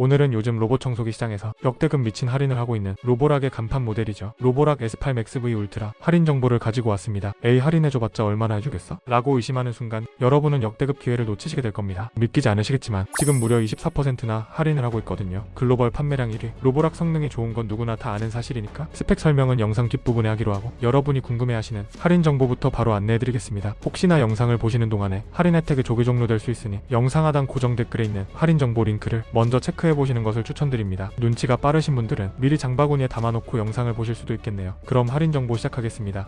오늘은 요즘 로봇 청소기 시장에서 역대급 미친 할인을 하고 있는 로보락의 간판 모델이죠. 로보락 S8 Max V 울트라 할인 정보를 가지고 왔습니다. 에이 할인해줘봤자 얼마나 해주겠어? 라고 의심하는 순간 여러분은 역대급 기회를 놓치시게 될 겁니다. 믿기지 않으시겠지만 지금 무려 24%나 할인을 하고 있거든요. 글로벌 판매량 1위. 로보락 성능이 좋은 건 누구나 다 아는 사실이니까 스펙 설명은 영상 뒷부분에 하기로 하고 여러분이 궁금해하시는 할인 정보부터 바로 안내해드리겠습니다. 혹시나 영상을 보시는 동안에 할인 혜택이 조기 종료될 수 있으니 영상 하단 고정 댓글에 있는 할인 정보 링크를 먼저 체크해 보시는 것을 추천드립니다. 눈치가 빠르신 분들은 미리 장바구니에 담아놓고 영상을 보실 수도 있겠네요. 그럼 할인 정보 시작하겠습니다.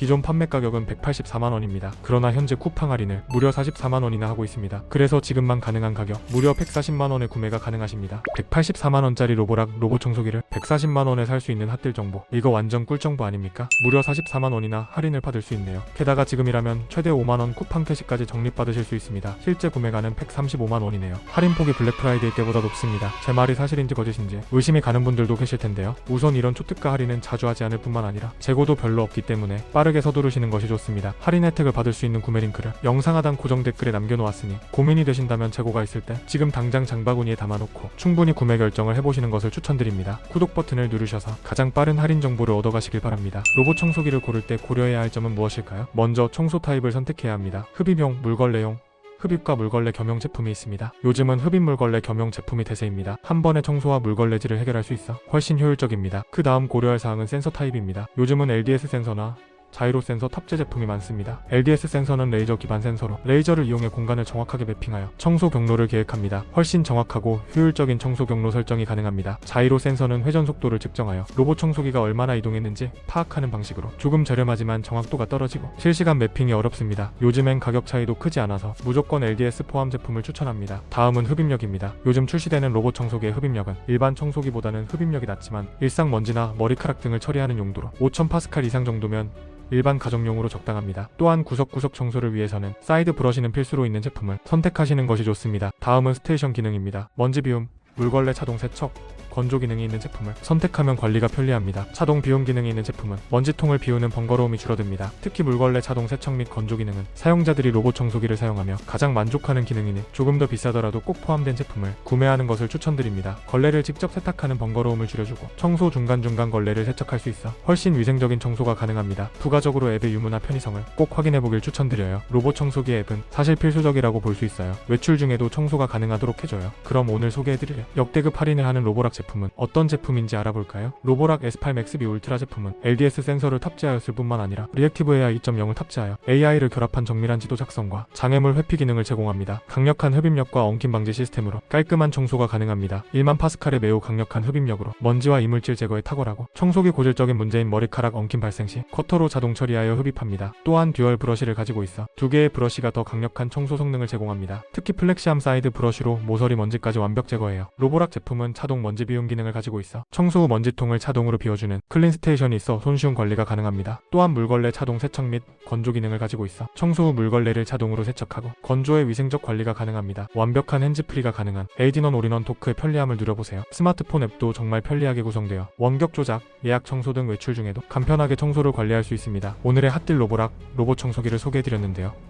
기존 판매 가격은 184만 원입니다. 그러나 현재 쿠팡 할인을 무려 44만 원이나 하고 있습니다. 그래서 지금만 가능한 가격 무려 140만 원에 구매가 가능하십니다. 184만 원짜리 로보락 로봇 청소기를 140만 원에 살 수 있는 핫딜 정보. 이거 완전 꿀 정보 아닙니까? 무려 44만 원이나 할인을 받을 수 있네요. 게다가 지금이라면 최대 5만 원 쿠팡 캐시까지 적립받으실 수 있습니다. 실제 구매가는 135만 원이네요. 할인 폭이 블랙 프라이데이 때보다 높습니다. 제 말이 사실인지 거짓인지 의심이 가는 분들도 계실 텐데요. 우선 이런 초특가 할인은 자주 하지 않을 뿐만 아니라 재고도 별로 없기 때문에 빠르게 서두르시는 것이 좋습니다. 할인 혜택을 받을 수 있는 구매 링크를 영상 하단 고정 댓글에 남겨놓았으니 고민이 되신다면 재고가 있을 때 지금 당장 장바구니에 담아놓고 충분히 구매 결정을 해보시는 것을 추천드립니다. 구독 버튼을 누르셔서 가장 빠른 할인 정보를 얻어가시길 바랍니다. 로봇 청소기를 고를 때 고려해야 할 점은 무엇일까요? 먼저 청소 타입을 선택해야 합니다. 흡입용, 물걸레용, 흡입과 물걸레 겸용 제품이 있습니다. 요즘은 흡입 물걸레 겸용 제품이 대세입니다. 한 번에 청소와 물걸레질을 해결할 수 있어 훨씬 효율적입니다. 그 다음 고려할 사항은 센서 타입입니다. 요즘은 LDS 센서나 자이로 센서 탑재 제품이 많습니다. LDS 센서는 레이저 기반 센서로 레이저를 이용해 공간을 정확하게 매핑하여 청소 경로를 계획합니다. 훨씬 정확하고 효율적인 청소 경로 설정이 가능합니다. 자이로 센서는 회전 속도를 측정하여 로봇 청소기가 얼마나 이동했는지 파악하는 방식으로 조금 저렴하지만 정확도가 떨어지고 실시간 매핑이 어렵습니다. 요즘엔 가격 차이도 크지 않아서 무조건 LDS 포함 제품을 추천합니다. 다음은 흡입력입니다. 요즘 출시되는 로봇 청소기의 흡입력은 일반 청소기보다는 흡입력이 낮지만 일상 먼지나 머리카락 등을 처리하는 용도로 5000 파스칼 이상 정도면 일반 가정용으로 적당합니다. 또한 구석구석 청소를 위해서는 사이드 브러쉬는 필수로 있는 제품을 선택하시는 것이 좋습니다. 다음은 스테이션 기능입니다. 먼지 비움, 물걸레 자동 세척, 건조 기능이 있는 제품을 선택하면 관리가 편리합니다. 자동 비움 기능이 있는 제품은 먼지통을 비우는 번거로움이 줄어듭니다. 특히 물걸레 자동 세척 및 건조 기능은 사용자들이 로봇 청소기를 사용하며 가장 만족하는 기능이니 조금 더 비싸더라도 꼭 포함된 제품을 구매하는 것을 추천드립니다. 걸레를 직접 세탁하는 번거로움을 줄여주고 청소 중간중간 걸레를 세척할 수 있어 훨씬 위생적인 청소가 가능합니다. 부가적으로 앱의 유무나 편의성을 꼭 확인해보길 추천드려요. 로봇 청소기 앱은 사실 필수적이라고 볼 수 있어요. 외출 중에도 청소가 가능하도록 해줘요. 그럼 오늘 소개해드릴 역대급 할인을 하는 로보락 제품은 어떤 제품인지 알아볼까요? 로보락 S8 Max B 울트라 제품은 LDS 센서를 탑재하였을 뿐만 아니라 리액티브 AI 2.0을 탑재하여 AI를 결합한 정밀한 지도 작성과 장애물 회피 기능을 제공합니다. 강력한 흡입력과 엉킴 방지 시스템으로 깔끔한 청소가 가능합니다. 1만 파스칼의 매우 강력한 흡입력으로 먼지와 이물질 제거에 탁월하고 청소기 고질적인 문제인 머리카락 엉킴 발생 시 커터로 자동 처리하여 흡입합니다. 또한 듀얼 브러쉬를 가지고 있어 두 개의 브러쉬가 더 강력한 청소 성능을 제공합니다. 특히 플렉시암 사이드 브러쉬로 모서리 먼지까지 완벽 제거해요. 로보락 제품은 차동 먼지 비움 기능을 가지고 있어 청소 후 먼지통을 자동으로 비워주는 클린 스테이션이 있어 손쉬운 관리가 가능합니다. 또한 물걸레 자동 세척 및 건조 기능을 가지고 있어 청소 후 물걸레를 자동으로 세척하고 건조의 위생적 관리가 가능합니다. 완벽한 핸즈프리가 가능한 에이디넌 올인원 토크의 편리함을 누려보세요. 스마트폰 앱도 정말 편리하게 구성되어 원격 조작, 예약 청소 등 외출 중에도 간편하게 청소를 관리할 수 있습니다. 오늘의 핫딜 로보락 로봇 청소기를 소개해드렸는데요.